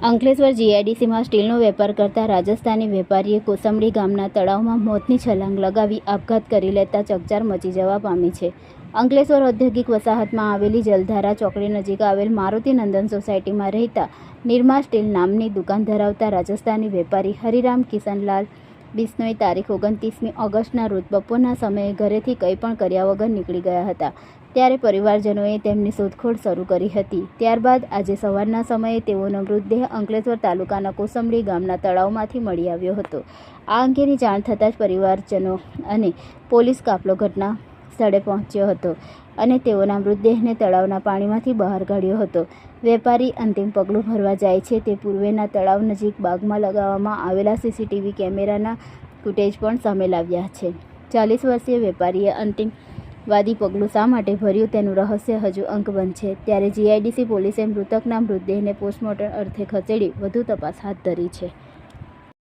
અંકલેશ્વર જીઆઈડીસીમાં સ્ટીલનો વેપાર કરતા રાજસ્થાની વેપારીએ કોસંબડી ગામના તળાવમાં મોતની છલાંગ લગાવી આપઘાત કરી લેતા ચકચાર મચી જવા પામી છે. અંકલેશ્વર ઔદ્યોગિક વસાહતમાં આવેલી જલધારા ચોકડી નજીક આવેલ મારુતિ નંદન સોસાયટીમાં રહેતા નિરમા સ્ટીલ નામની દુકાન ધરાવતા રાજસ્થાની વેપારી હરિરામ કિશનલાલ બિશ્નોઈ તારીખ ઓગણત્રીસમી ઓગસ્ટના રોજ બપોરના સમયે ઘરેથી કંઈ પણ કર્યા વગર નીકળી ગયા હતા. ત્યારે પરિવારજનોએ તેમની શોધખોળ શરૂ કરી હતી. ત્યારબાદ આજે સવારના સમયે તેઓનો મૃતદેહ અંકલેશ્વર તાલુકાના કોસંબડી ગામના તળાવમાંથી મળી આવ્યો હતો. આ અંગેની જાણ થતાં જ પરિવારજનો અને પોલીસ કાફલો ઘટના સ્થળે પહોંચ્યો હતો અને તેઓના મૃતદેહને તળાવના પાણીમાંથી બહાર કાઢ્યો હતો. વેપારી અંતિમ પગલું ભરવા જાય છે તે પૂર્વેના તળાવ નજીક બાગમાં લગાવવામાં આવેલા સીસીટીવી કેમેરાના ફૂટેજ પણ સામે લાવ્યા છે. ચાલીસ વર્ષીય વેપારીએ અંતિમ વાદી પગલું શા માટે ભર્યું તેનું રહસ્ય હજુ અંકબંધ છે. ત્યારે જીઆઈડીસી પોલીસે મૃતકના મૃતદેહને પોસ્ટમોર્ટમ અર્થે ખસેડી વધુ તપાસ હાથ ધરી છે.